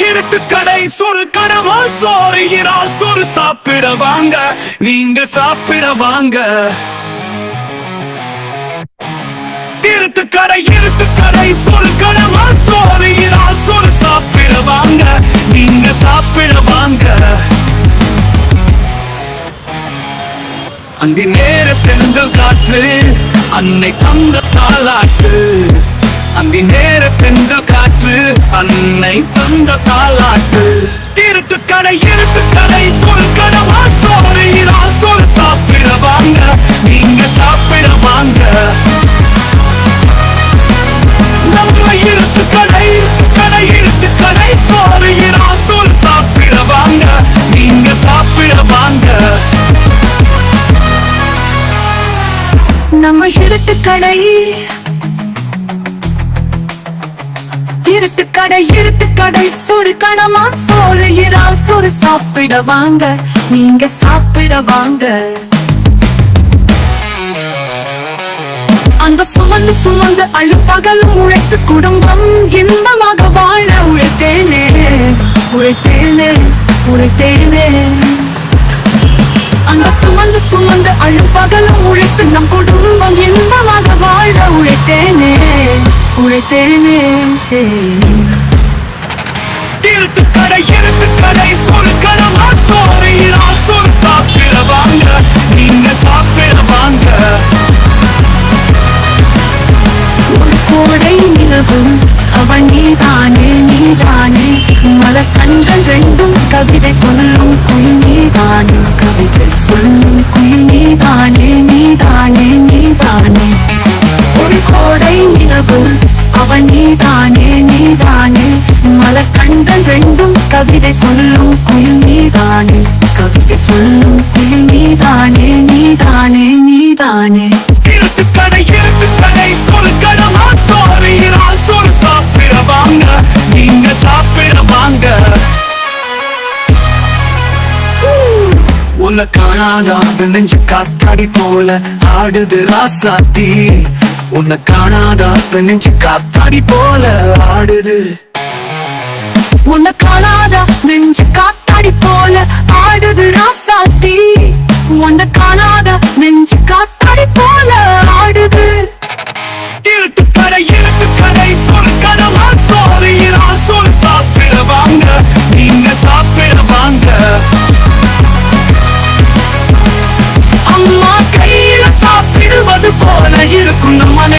இருட்டு கடை சொரு கனவா சோறு இறால் சொரு சாப்பிட வாங்க நீங்க சாப்பிட வாங்க. இருட்டு கடை இருட்டு கடை சொரு கனவா சோறு இறால் சொரு சாப்பிட வாங்க நீங்க சாப்பிட வாங்க. அந்தி நேர பெண்கள் காற்று அன்னை தந்த தாளாட்டு அந்தி நேர பெண்கள் அன்னை தந்த தாளாட்டு. இருட்டு கடை இருட்டு கடை சொல் கடவா சோறு இரா சொல் சாப்பிட வாங்க. நீங்க சாப்பிட வாங்க. நம்ம இருட்டு கடை கடை இருட்டு கடை சோறு இரா சொல் சாப்பிட வாங்க. நீங்க சாப்பிட வாங்க. நம்ம இருட்டு கடை இருட்டு கடை இருட்டு கடை. சொரு கணமா சோறு இரா சோறு சாப்பிட வாங்க. நீங்க சாப்பிட வாங்க. அந்த சுமந்து சுமந்து அழுப்பகலும் உழைத்து குடும்பம் இன்பமாக வாழ உழைத்தேனே. உழைத்தேனே உழைத்தேனே. அந்த சுமந்து சுமந்து அழுப்பகலும் உழைத்து நம் குடும்பம் உழைத்தேனே இருட்டு கடை இருட்டு கடை சொல் கடமா கவிதை சொல்லும் குயில் நீதானே கவிதை சொல்லும் குயில் நீதானே நீதானே நீதானே. இருட்டு கடை இருட்டு கடை சொல் சாப்பிட வாங்க நீங்க சாப்பிட வாங்க. உன்னை காணாதா நெஞ்சு காத்தாடி போல ஆடுது ராசாத்தி. உன்னை காணாதா நெஞ்சு காத்தாடி போல ஆடுது. உன்னை காணாதா? நெஞ்சு காத்தாடி போல ஆடுது ராசாத்தி. உன்னை காணாதா? நெஞ்சு காத்தாடி போல ஆடுது. சொல் கதவா சோறையிலா சொல் சாப்பிட நீங்க சாப்பிட வாங்க. சாப்பிடுவது போல இருக்கும் நம்ம